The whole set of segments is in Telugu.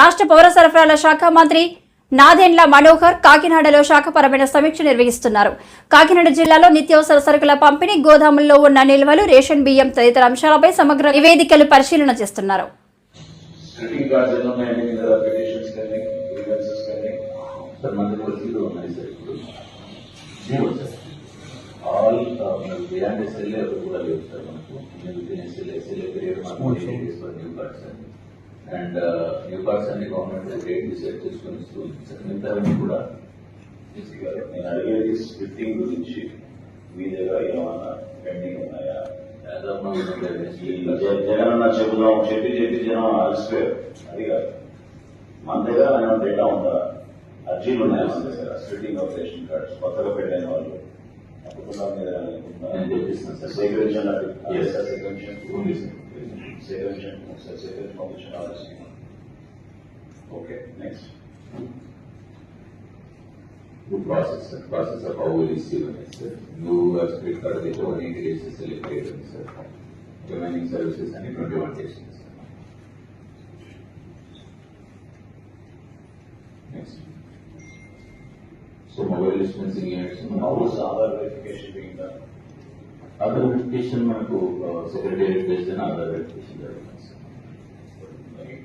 రాష్ట్ర పౌర సరఫరాల శాఖ మంత్రి నాదెండ్ల మనోహర్ కాకినాడలో శాఖపరమైన సమీక్ష నిర్వహిస్తున్నారు. కాకినాడ జిల్లాలో నిత్యావసర సరుకుల పంపిణీ గోదాముల్లో ఉన్న నిల్వలు రేషన్ బియ్యం తదితర అంశాలపై సమగ్ర నివేదికలు పరిశీలన చేస్తున్నారు. ఆల్ బియాండ్ ఎస్ఎల్ఏ కూడా సార్ మనకు. ఎస్ఎల్ఏ ఎస్ఎల్ఏ పీరియడ్ అండి న్యూ కార్డ్స్ అన్ని గవర్నమెంట్ రేట్ డిసైడ్ చేసుకొని ఇస్తూ ఉంది. సార్ మిగతావన్నీ కూడా నేను అడిగేది స్ప్లిట్టింగ్ గురించి. మీ దగ్గర ఏమన్నా పెండింగ్ ఉన్నాయా? జగన్ చెబుదాం చెప్పి చెప్పి జనం అలసిపోయారు. అది కాదు. మన దగ్గర ఏమైనా డేటా ఉందా? అర్జీలు ఉన్నాయా మన దగ్గర? స్ప్లిట్టింగ్ ఆఫ్ రేషన్ కార్డ్స్ కొత్తగా పెట్టిన వాళ్ళు. ఆ కుటుంబాల మీద. సేకరించండి. సేకరించండి. zero general, so zero function Okay, next. The processor, processor power is given, sir. No split card data or any race is selected, sir. Remaining services and implementations. Next. So mobile dispensing units. How is our verification being done? other verification మనకు secretariat based and other verification జరుగుతుంది, sir.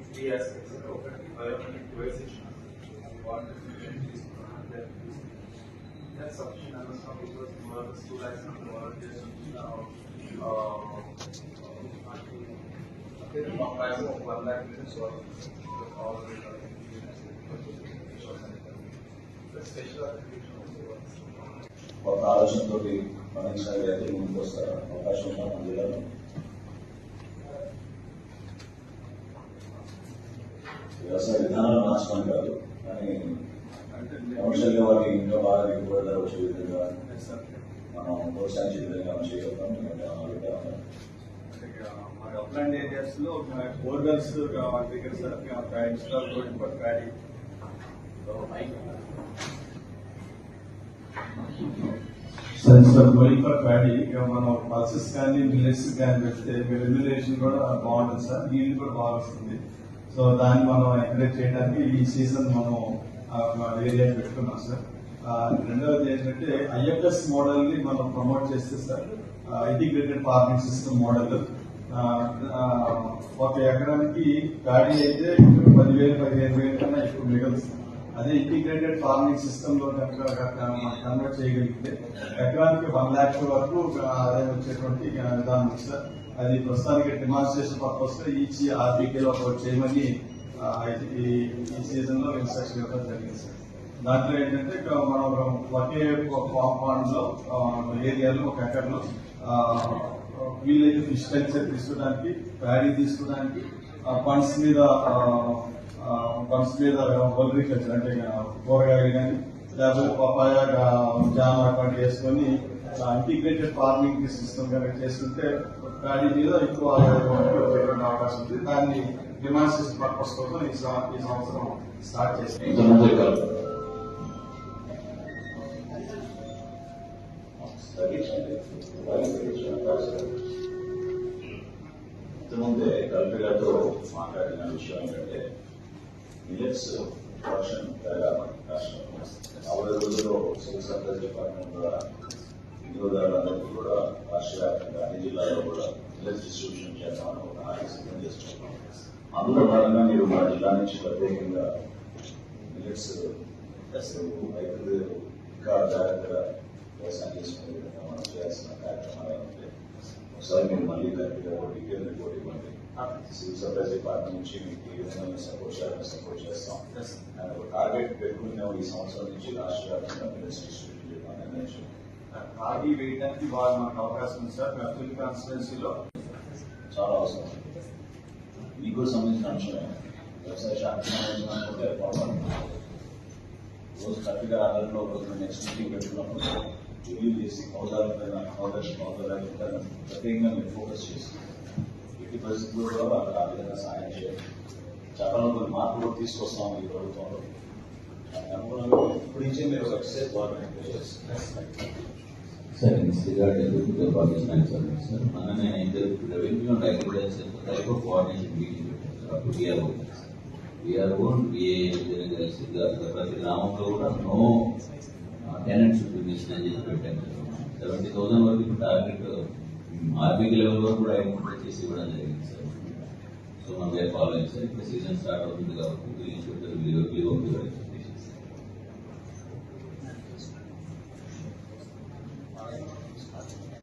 త్రీ ఆస్పెక్ట్స్ ఒకటి బయోమెట్రిక్ డివైస్ ఇచ్చిన వాటర్ తీసుకున్నాను that sufficient understand because more two lakhs and volunteers మా ప్రైస్ ఒక వన్ ల్యాక్ లీటర్స్ స్పెషల్ ముందుకు వస్తారు అవకాశం ఉందా మన వ్యవసాయ విధానాలు మార్చడం కాదు కానీ కమర్షియల్గా ఇంకా బాగా దిగుబడి వచ్చే విధంగా మనం ప్రోత్సహించే విధంగా మనం చేయగలుగుతాం ఎందుకంటే ఆ అప్లాండ్ ఏరియాస్లో బోర్వెల్స్ మన దగ్గర సార్ ఒక ఇన్స్టాల్ కూడా paddy sir sir going for paddy ఇక మనం పల్సెస్ కానీ మిల్లెట్స్ కానీ పెడితే రెమ్యులేషన్ కూడా బాగుంటుంది సార్. నీళ్ళు కూడా బాగా వస్తుంది. సో దాన్ని మనం ఎంకరేజ్ చేయడానికి ఈ సీజన్ మనం ఏరియా పెట్టుకున్నాం సార్. ఆ, రెండవది ఏంటంటే ఐఎఫ్ఎస్ మోడల్ని మనం ప్రమోట్ చేస్తే sir integrated farming system model ఒక ఎకరానికి గాడి అయితే పదివేలు పదిహేను వేలు కన్నా ఎక్కువ మిగలుస్తుంది అదే ఇంటిగ్రేటెడ్ ఫార్మింగ్ సిస్టమ్లో కనుక కన్వర్ట్ చేయగలిగితే ఎకరానికి వన్ ల్యాక్ వరకు ఆదాయం వచ్చేటువంటి విధానం సార్ అది ప్రస్తుతానికి డిమాన్స్ట్రేషన్ పర్పస్ ఈచ్ ఆర్బీకేలో ఒకటి చేయమని ఆ, ఈ ఈ సీజన్లో ఇన్స్ట్రక్షన్ ఇవ్వడం జరిగింది సార్ దాంట్లో ఏంటంటే మనం ఒకే కాంపౌండ్లో ఏరియాలో ఒక ఎకర్లో వీలైతే ఫిష్ కల్చర్ తీసుకోవడానికి ప్యాడీ తీసుకోవడానికి ఫండ్స్ మీద ఫండ్స్ మీద అగ్రికల్చర్ అంటే కూరగాయలు కానీ లేకపోతే పపాయ జామ అటువంటి వేసుకొని ఇంటిగ్రేటెడ్ ఫార్మింగ్ సిస్టమ్ కనుక చేసుకుంటే దాని మీద ఎక్కువ ఆదాయం అవకాశం ఉంది. దాన్ని డిమాన్స్ట్రేషన్ పర్పస్ కోసం ఈ సంవత్సరం స్టార్ట్ చేసాం ఇంతకుముందే కల్పి గారితో మాట్లాడిన విషయం ఏంటంటే మిలెట్స్ ప్రొడక్షన్ పెరగాలి రాష్ట్రంలో నలభై రోజుల్లో సివిల్ సప్లైస్ డిపార్ట్మెంట్ ద్వారా వినియోగదారులందరికీ కూడా రాష్ట్ర వ్యాప్తంగా అన్ని జిల్లాల్లో కూడా మిలెట్స్ డిస్ట్రిబ్యూషన్ చేద్దామని ఒక హామీ సిద్ధం చేస్తున్నాం అందులో భాగంగా మీరు మా జిల్లా నుంచి ప్రత్యేకంగా మిలెట్స్ రైతులు ఇంకా జాగ్రత్తగా వ్యవసాయం చేసుకునే విధంగా మనం చేయాల్సిన కార్యక్రమాలు ఉంటాయి ఒకసారి మీరు మళ్ళీ దానికి ఒక డీటెయిల్ రిపోర్ట్ ఇవ్వండి సివిల్ సప్లైస్ డిపార్ట్మెంట్ నుంచి మీకు ఈ విధంగా మేము సపోర్ట్ చేయాలని సపోర్ట్ చేస్తాం అండ్ ఒక టార్గెట్ పెట్టుకుని ఈ సంవత్సరం నుంచి రాష్ట్ర వ్యాప్తంగా మిలెట్స్ డిస్ట్రిబ్యూషన్ చేయాలని నిర్ణయించాం రాగి వేయడానికి బాగా మనకు అవకాశం ఉంది సార్ మెఫిల్ కాన్స్టిట్యున్సీలో చాలా అవసరం మీకు సంబంధించిన అంశమే వ్యవసాయ శాఖకు సంబంధించిన అనుకుంటే ప్రాబ్లం రోజు కరెక్ట్గా ఆధారంలో రోజు నెక్స్ట్ మీటింగ్ పెట్టుకున్నప్పుడు రివ్యూ చేసి కౌదాల పైన కౌదర్శ కౌదాల పైన ప్రత్యేకంగా మీరు ఫోకస్ చేసి ఎట్టి పరిస్థితుల్లో కూడా వాళ్ళకి ఆ విధంగా సహాయం చేయాలి చట్టంలో కొన్ని మార్పులు కూడా తీసుకొస్తాం ఈ ప్రభుత్వంలో దానికి అనుగుణంగా ఇప్పటి నుంచే మీరు ఒక excise government Sir, in this regard, I look at the Pakistan service, sir. Manana, in the revenue and agriculture, type of coordination meeting, uh, to be able, sir. We're own a కలిసి గత ప్రతి గ్రామంలో కూడా నో టెనెంట్స్ మిషన్ అని చెప్పి పెట్టాను. సెవెంటీ థౌసండ్ వరకు టార్గెట్ ఆర్బీకి లెవెల్ వరకు కూడా ఐడెంటిఫై చేసి ఇవ్వడం జరిగింది సార్. సో మనం ఫాలో అయింది సార్. ఇప్పుడు సీజన్ స్టార్ట్ అవుతుంది కాబట్టి ఇన్స్పెక్టర్ వీళ్ళు చెప్తారు